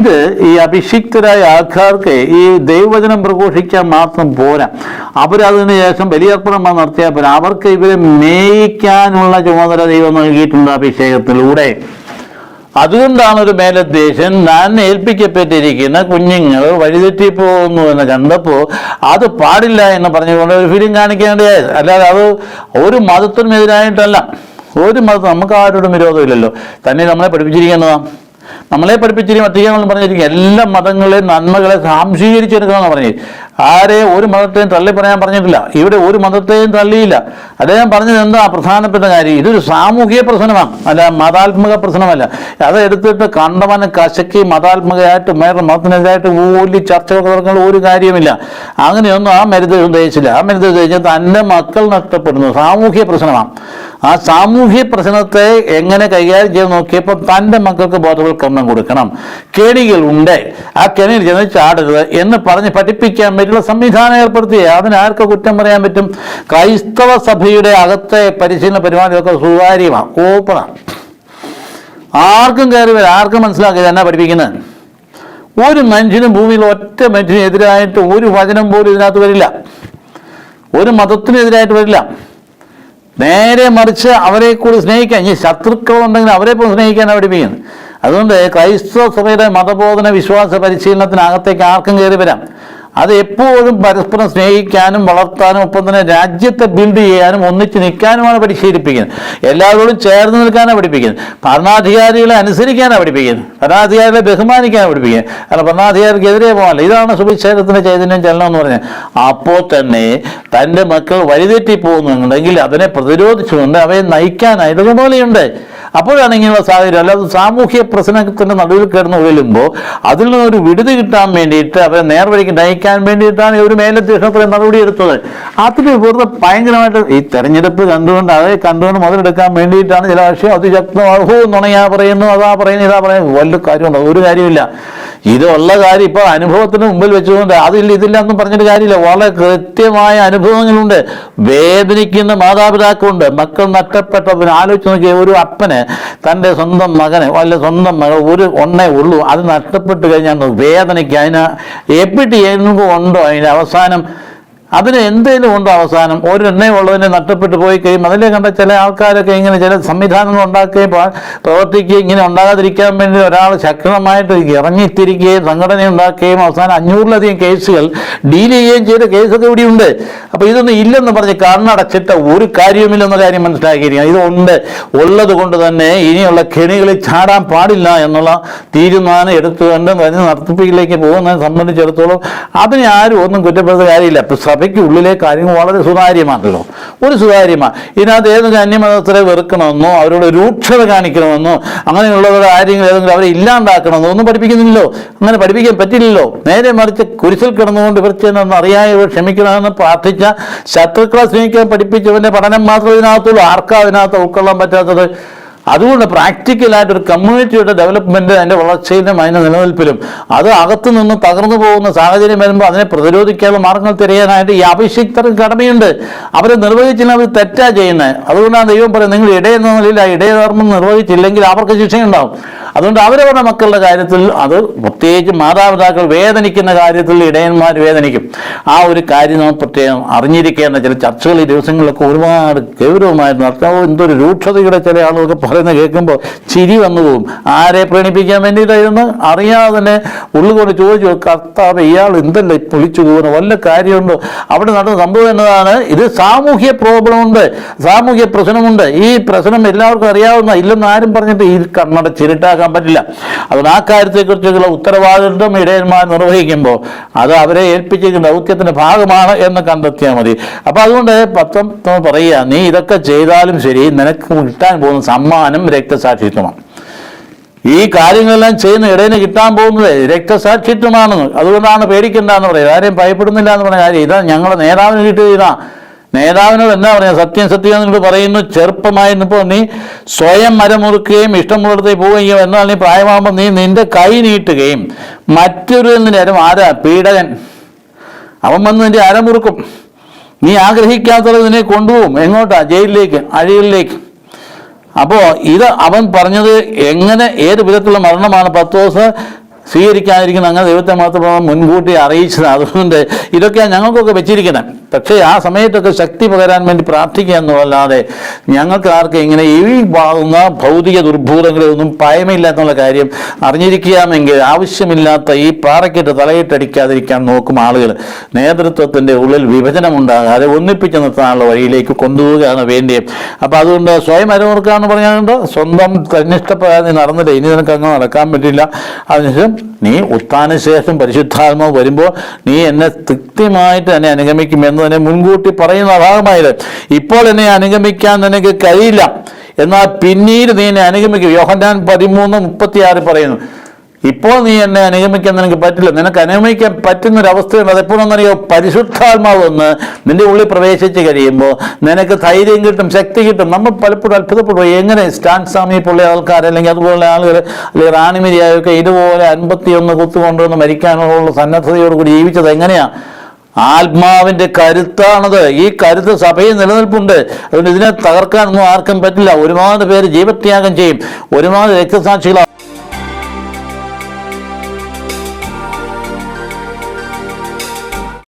ഇത് ഈ അഭിഷിക്തരായ ആൾക്കാർക്ക് ഈ ദൈവവചനം പ്രഘോഷിക്കാൻ മാത്രം പോരാ. അവരതിനു ശേഷം ബലിയർപ്പണം നടത്തിയാൽ പോരാ. അവർക്ക് ഇവരെ മേയിക്കാനുള്ള ചുമതല ദൈവം നൽകിയിട്ടുണ്ട് അഭിഷേകത്തിലൂടെ. അതുകൊണ്ടാണ് ഒരു മേലദ്ദേശൻ ഞാൻ ഏൽപ്പിക്കപ്പെട്ടിരിക്കുന്ന കുഞ്ഞുങ്ങൾ വഴിതെറ്റി പോകുന്നു എന്ന് കണ്ടപ്പോൾ അത് പാടില്ല എന്ന് പറഞ്ഞുകൊണ്ട് ഒരു ഫിലിം കാണിക്കേണ്ടതായത് അല്ലാതെ അത് ഒരു മതത്തിനുമെതിരായിട്ടല്ല. ഒരു മതം നമുക്ക് ആരോടും വിരോധമില്ലല്ലോ. തന്നെ നമ്മളെ പഠിപ്പിച്ചിരിക്കുന്നതാണ് നമ്മളെ പഠിപ്പിച്ചിരിക്കും അധികം പറഞ്ഞിരിക്കും എല്ലാ മതങ്ങളെയും നന്മകളെ സാംശീകരിച്ചെടുക്കണമെന്ന് പറഞ്ഞു ആരെ ഒരു മതത്തെയും തള്ളി പറയാൻ പറഞ്ഞിട്ടില്ല. ഇവിടെ ഒരു മതത്തെയും തള്ളിയില്ല. അദ്ദേഹം പറഞ്ഞത് എന്താ? പ്രധാനപ്പെട്ട കാര്യം ഇതൊരു സാമൂഹിക പ്രശ്നമാണ്. അല്ല മതാത്മക പ്രശ്നമല്ല. അത് എടുത്തിട്ട് കണ്ടവന് കശക്കി മതാത്മകമായിട്ട് വേറെ മതത്തിനെതിരായിട്ട് ഓലി ചർച്ചകൾ തുടങ്ങുന്ന ഒരു കാര്യമില്ല അങ്ങനെയൊന്നും ആ മരുന്ന് ഉദ്ദേശിച്ചില്ല. ആ മരുന്ന് ഉദ്ദേശിച്ചാൽ തന്റെ മക്കൾ നഷ്ടപ്പെടുന്നു. സാമൂഹിക പ്രശ്നമാണ്. ആ സാമൂഹ്യ പ്രശ്നത്തെ എങ്ങനെ കൈകാര്യം ചെയ്ത് നോക്കിയപ്പോൾ തന്റെ മക്കൾക്ക് ബോധവൽക്കരണം കൊടുക്കണം. കെണികൾ ഉണ്ട്. ആ കെണിയിൽ ചെന്ന് ചാടരുത് എന്ന് പറഞ്ഞ് പഠിപ്പിക്കാൻ പറ്റുള്ള സംവിധാനം ഏർപ്പെടുത്തി. അതിനാർക്ക് കുറ്റം പറയാൻ പറ്റും? ക്രൈസ്തവ സഭയുടെ അകത്തെ പരിശീലന പരിപാടികളൊക്കെ സുതാര്യമാണ് ഓപ്പണാണ്. ആർക്കും കയറി വരാം. ആർക്കും മനസ്സിലാക്കി എന്നാ പഠിപ്പിക്കുന്നത്? ഒരു മനുഷ്യനും ഭൂമിയിൽ ഒറ്റ മനുഷ്യനെതിരായിട്ട് ഒരു വചനം പോലും ഇതിനകത്ത് വരില്ല. ഒരു മതത്തിനെതിരായിട്ട് വരില്ല. നേരെ മറിച്ച് അവരെ കൂടി സ്നേഹിക്കാൻ ഈ ശത്രുക്കളുണ്ടെങ്കിൽ അവരെ പോലും സ്നേഹിക്കാനാണ് പഠിപ്പിക്കുന്നത് അതുകൊണ്ട് ക്രൈസ്തവ സഭയുടെ മതബോധന വിശ്വാസ പരിശീലനത്തിനകത്തേക്ക് ആർക്കും കയറി വരാം. അത് എപ്പോഴും പരസ്പരം സ്നേഹിക്കാനും വളർത്താനും ഒപ്പം തന്നെ രാജ്യത്തെ ബിൽഡ് ചെയ്യാനും ഒന്നിച്ച് നിൽക്കാനുമാണ് പരിശീലിപ്പിക്കുന്നത്. എല്ലാവരോടും ചേർന്ന് നിൽക്കാനാണ് പഠിപ്പിക്കുന്നത്. ഭരണാധികാരികളെ അനുസരിക്കാനാണ് പഠിപ്പിക്കുന്നത്. ഭരണാധികാരികളെ ബഹുമാനിക്കാനാണ് പഠിപ്പിക്കുന്നത്. അല്ല ഭരണാധികാരിക്കെതിരെ പോകാനല്ല. ഇതാണ് സുഭിക്ഷേരത്തിന്റെ ചൈതന്യം ചലനം എന്ന് പറഞ്ഞാൽ അപ്പോൾ തന്നെ തന്റെ മക്കൾ വഴിതെറ്റി പോകുന്നുണ്ടെങ്കിൽ അതിനെ പ്രതിരോധിച്ചുകൊണ്ട് അവയെ നയിക്കാനായിട്ട് ചുമതലയുണ്ട് അപ്പോഴാണ് ഇങ്ങനെയുള്ള സാഹചര്യം. അല്ലാതെ സാമൂഹ്യ പ്രശ്നത്തിന്റെ നടുവിൽ കിടന്ന് ഉഴലുമ്പോൾ അതിൽ നിന്നൊരു വിടുതി കിട്ടാൻ വേണ്ടിയിട്ട് അവരെ നേർവഴിക്ക് നയിക്കാൻ വേണ്ടിയിട്ടാണ് ഒരു മേലധ്യക്ഷണത്തിലെ നടപടി എടുത്തത്. അതിന് വെറുതെ ഭയങ്കരമായിട്ട് ഈ തെരഞ്ഞെടുപ്പ് കണ്ടുകൊണ്ട് അതേ കണ്ടുകൊണ്ട് മുതലെടുക്കാൻ വേണ്ടിയിട്ടാണ് ചില പക്ഷേ അതിശക്തമാകും നുണയാ പറയുന്നു അതാ പറയുന്നു ഇതാ പറയുന്നു. വല്ല കാര്യമുണ്ടോ. ഒരു കാര്യമില്ല ഇതുള്ള കാര്യം ഇപ്പോൾ അനുഭവത്തിന് മുമ്പിൽ വെച്ചുകൊണ്ട് അതില്ല ഇതില്ല എന്നും പറഞ്ഞിട്ട് കാര്യമില്ല. വളരെ കൃത്യമായ അനുഭവങ്ങളുണ്ട്. വേദനിക്കുന്ന മാതാപിതാക്കളുണ്ട്. മക്കൾ നഷ്ടപ്പെട്ടതിന് ആലോചിച്ച് നോക്കിയ ഒരു അപ്പന് തന്റെ സ്വന്തം മകനെ അല്ല സ്വന്തം മകൾ ഒരു ഒന്നേ ഉള്ളൂ. അത് നഷ്ടപ്പെട്ട് കഴിഞ്ഞാൽ വേദനയ്ക്ക് അതിന് എപ്പിട്ട് എന്തോ ഉണ്ടോ? അതിന്റെ അവസാനം അതിന് എന്തെങ്കിലും ഉണ്ടോ അവസാനം? ഒരെണ്ണേ ഉള്ളതിനെ നഷ്ടപ്പെട്ടു പോയി കഴിയും അതിലെ കണ്ട ചില ആൾക്കാരൊക്കെ ഇങ്ങനെ ചില സംവിധാനങ്ങൾ ഉണ്ടാക്കുകയും പ്രവർത്തിക്കുകയും ഇങ്ങനെ ഉണ്ടാകാതിരിക്കാൻ വേണ്ടി ഒരാൾ ശക്തമായിട്ട് ഇറങ്ങിത്തിരിക്കുകയും സംഘടന ഉണ്ടാക്കുകയും അവസാനം അഞ്ഞൂറിലധികം കേസുകൾ ഡീൽ ചെയ്യുകയും ചെയ്ത കേസൊക്കെ ഇവിടെയുണ്ട് അപ്പോൾ ഇതൊന്നും ഇല്ലെന്ന് പറഞ്ഞ് കണ്ണടച്ചിട്ട ഒരു കാര്യവുമില്ലെന്ന കാര്യം മനസ്സിലാക്കിയിരിക്കുക ഇതുണ്ട് ഉള്ളത് കൊണ്ട് തന്നെ ഇനിയുള്ള കെണികളിൽ ചാടാൻ പാടില്ല എന്നുള്ള തീരുമാനം എടുത്തുകൊണ്ട് അതിന് നടത്തിപ്പിലേക്ക് പോകുന്നതിനെ സംബന്ധിച്ചിടത്തോളം അതിനെ ആരും ഒന്നും കുറ്റപ്പെടുത്ത കാര്യമില്ല. ഇപ്പം സഭയ്ക്ക് ഉള്ളിലെ കാര്യങ്ങൾ വളരെ സുതാര്യമാണല്ലോ. ഒരു സുതാര്യമാണ് ഇതിനകത്ത് ഏതെങ്കിലും അന്യമതസ്ഥരെ വെറുക്കണമെന്നോ അവരോട് രൂക്ഷത കാണിക്കണമെന്നോ അങ്ങനെയുള്ളവരുടെ കാര്യങ്ങൾ ഏതെങ്കിലും അവരെ ഇല്ലാണ്ടാക്കണമെന്നോ ഒന്നും പഠിപ്പിക്കുന്നില്ലല്ലോ. അങ്ങനെ പഠിപ്പിക്കാൻ പറ്റില്ലല്ലോ. നേരെ മറിച്ച് കുരിശിൽ കിടന്നുകൊണ്ട് ഇവർ ചെയ്യുന്നതെന്ന് അറിയാതെ ക്ഷമിക്കണമെന്ന് പ്രാർത്ഥിച്ച ശത്രുക്കളെ സ്നേഹിക്കാൻ പഠിപ്പിച്ചവന്റെ പഠനം മാത്രമേ ഇതിനകത്തുള്ളൂ. ആർക്കാ അതിനകത്ത് ഉൾക്കൊള്ളാൻ പറ്റാത്തത്? അതുകൊണ്ട് പ്രാക്ടിക്കലായിട്ട് ഒരു കമ്മ്യൂണിറ്റിയുടെ ഡെവലപ്മെന്റ് അതിന്റെ വളർച്ചയിലും അതിന്റെ നിലനിൽപ്പിലും അത് അകത്തു നിന്ന് തകർന്നു പോകുന്ന സാഹചര്യം വരുമ്പോൾ അതിനെ പ്രതിരോധിക്കാനുള്ള മാർഗങ്ങൾ തിരയാനായിട്ട് ഈ അഭിഷിക്തർക്ക് കടമയുണ്ട്. അവരെ നിർവഹിച്ചില്ല അവർ തെറ്റാ ചെയ്യുന്നത്. അതുകൊണ്ടാണ് ദൈവം പറയുന്നത് നിങ്ങൾ ഇടയെന്ന നിലയിൽ ആ ഇടയധർമ്മം നിർവഹിച്ചില്ലെങ്കിൽ അവർക്ക് ശിക്ഷയുണ്ടാവും. അതുകൊണ്ട് അവരവരുടെ മക്കളുടെ കാര്യത്തിൽ അത് പ്രത്യേകിച്ച് മാതാപിതാക്കൾ വേദനിക്കുന്ന കാര്യത്തിൽ ഇടയന്മാർ വേദനിക്കും. ആ ഒരു കാര്യം നമ്മൾ പ്രത്യേകം അറിഞ്ഞിരിക്കേണ്ട ചില ചർച്ചകൾ ഈ ദിവസങ്ങളിലൊക്കെ ഒരുപാട് ഗൗരവമായിരുന്നു. അർത്ഥം എന്തൊരു രൂക്ഷതയുടെ ചില ആളുകളൊക്കെ പറയുന്നത് കേൾക്കുമ്പോൾ ചിരി വന്നു പോകും. ആരെ പ്രേണിപ്പിക്കാൻ വേണ്ടിയിട്ടായിരുന്നു? അറിയാതെ തന്നെ ഉള്ളുകൊണ്ട് ചോദിച്ചു കർത്താവ് ഇയാൾ എന്തല്ല വിളിച്ചു പോകുന്നത് വല്ല കാര്യമുണ്ടോ? അവിടെ നടന്ന സംഭവം എന്നതാണ്. ഇത് സാമൂഹ്യ പ്രോബ്ലമുണ്ട്. സാമൂഹ്യ പ്രശ്നമുണ്ട്. ഈ പ്രശ്നം എല്ലാവർക്കും അറിയാവുന്ന ഇല്ലെന്ന് ആരും പറഞ്ഞിട്ട് ഈ കണ്ണട ചിരിട്ടാക്കാൻ പറ്റില്ല. അതുകൊണ്ട് ആ കാര്യത്തെക്കുറിച്ചുള്ള ഉത്തരവാദിത്വം ഇടയന്മാർ നിർവഹിക്കുമ്പോൾ അത് അവരെ ഏൽപ്പിച്ചിരിക്കുന്ന ദൗത്യത്തിന്റെ ഭാഗമാണ് എന്ന് കണ്ടെത്തിയാൽ മതി. അപ്പം അതുകൊണ്ട് പത്രം പറയുക നീ ഇതൊക്കെ ചെയ്താലും ശരി നിനക്ക് കിട്ടാൻ പോകുന്ന സമ്മാനം രക്തസാക്ഷിത്വമാണ്. ഈ കാര്യങ്ങളെല്ലാം ചെയ്യുന്ന ഇടയിന് കിട്ടാൻ പോകുന്നത് രക്തസാക്ഷിത്വമാണെന്ന്. അതുകൊണ്ടാണ് പേടിക്കേണ്ട എന്ന് പറയുന്നത് ആരെയും ഭയപ്പെടുന്നില്ല എന്ന് പറഞ്ഞ കാര്യം ഇതാ ഞങ്ങളുടെ നേതാവിന് കിട്ടിയത് ഇതാ. നേതാവിനോട് എന്താ പറയുക? സത്യം സത്യം എന്നോട് പറയുന്നു. ചെറുപ്പമായിരുന്നപ്പോൾ നീ സ്വയം മരമുറുക്കുകയും ഇഷ്ടമുള്ളിടത്തേക്ക് പോവുകയും എന്നാൽ നീ പ്രായമാകുമ്പോൾ നീ നിന്റെ കൈ നീട്ടുകയും മറ്റൊരു നേരം ആരാ? പീഡകൻ. അവൻ വന്ന് നിന്റെ അരമുറുക്കും നീ ആഗ്രഹിക്കാത്തത് നിന്നെ കൊണ്ടുപോകും. എങ്ങോട്ടാ? ജയിലിലേക്ക് അഴികളിലേക്ക്. അപ്പോൾ ഇത് അവൻ പറഞ്ഞത് എങ്ങനെ ഏത് വിധത്തിലുള്ള മരണമാണ് പത്ത് ദിവസം സ്വീകരിക്കാതിരിക്കുന്ന അങ്ങനെ ദൈവത്തെ മാത്രം മുൻകൂട്ടി അറിയിച്ചത്. അതുകൊണ്ട് ഇതൊക്കെയാണ് ഞങ്ങൾക്കൊക്കെ വെച്ചിരിക്കുന്നത്. പക്ഷേ ആ സമയത്തൊക്കെ ശക്തി പകരാൻ വേണ്ടി പ്രാർത്ഥിക്കുക എന്നുള്ളതല്ലാതെ ഞങ്ങൾക്ക് ആർക്കും ഇങ്ങനെ ഈ വാങ്ങുന്ന ഭൗതിക ദുർഭൂതങ്ങളൊന്നും ഭയമില്ല എന്നുള്ള കാര്യം അറിഞ്ഞിരിക്കാമെങ്കിൽ ആവശ്യമില്ലാത്ത ഈ പാറയ്ക്കിട്ട് തലയിട്ടടിക്കാതിരിക്കാൻ നോക്കും ആളുകൾ. നേതൃത്വത്തിന്റെ ഉള്ളിൽ വിഭജനം ഉണ്ടാകാതെ ഒന്നിപ്പിച്ച് നിർത്താനുള്ള വഴിയിലേക്ക് കൊണ്ടുപോവുകയാണ് വേണ്ടിയത് അപ്പം അതുകൊണ്ട് സ്വയം അരമുറുക്കാന്ന് പറയാനുണ്ട് സ്വന്തം തന്നിഷ്ടപ്രകാരം നീ നടന്നില്ല? ഇനി നിനക്ക് അങ്ങ് നടക്കാൻ പറ്റില്ല. അതിനുശേഷം നീ ഉത്ഥാനശേഷം പരിശുദ്ധാത്മാവ് വരുമ്പോൾ നീ എന്നെ തൃപ്തിമായിട്ട് തന്നെ അനുഗമിക്കും എന്ന് തന്നെ മുൻകൂട്ടി പറയുന്ന ഭാഗമായത്. ഇപ്പോൾ എന്നെ അനുഗമിക്കാൻ നിനക്ക് കഴിയില്ല. എന്നാൽ പിന്നീട് നീ എന്നെ അനുഗമിക്കും. യോഹന്നാൻ പതിമൂന്ന് മുപ്പത്തിയാറ് പറയുന്നു. ഇപ്പോൾ നീ എന്നെ അനുഗമിക്കാൻ നിനക്ക് പറ്റില്ല. നിനക്ക് അനുഗമിക്കാൻ പറ്റുന്ന ഒരു അവസ്ഥയുണ്ട് അതെപ്പോഴെന്നറിയോ പരിശുദ്ധാത്മാവ് ഒന്ന് നിന്റെ ഉള്ളിൽ പ്രവേശിച്ച് കഴിയുമ്പോൾ നിനക്ക് ധൈര്യം കിട്ടും ശക്തി കിട്ടും. നമ്മൾ പലപ്പോഴും അത്ഭുതപ്പെടും എങ്ങനെ സ്റ്റാൻ സ്വാമി പോലുള്ള ആൾക്കാർ അല്ലെങ്കിൽ അതുപോലെ ആളുകൾ അല്ലെങ്കിൽ റാണിമിരിയായൊക്കെ ഇതുപോലെ അൻപത്തിയൊന്ന് കുത്തുകൊണ്ടുവന്ന് മരിക്കാനുള്ള സന്നദ്ധതയോടുകൂടി ജീവിച്ചത് എങ്ങനെയാണ് ആത്മാവിന്റെ കരുത്താണത്. ഈ കരുത്ത് സഭയിൽ നിലനിൽപ്പുണ്ട്. അതുകൊണ്ട് ഇതിനെ തകർക്കാനൊന്നും ആർക്കും പറ്റില്ല. ഒരുപാട് പേര് ജീവത്യാഗം ചെയ്യും. ഒരുപാട് രക്തസാക്ഷികൾ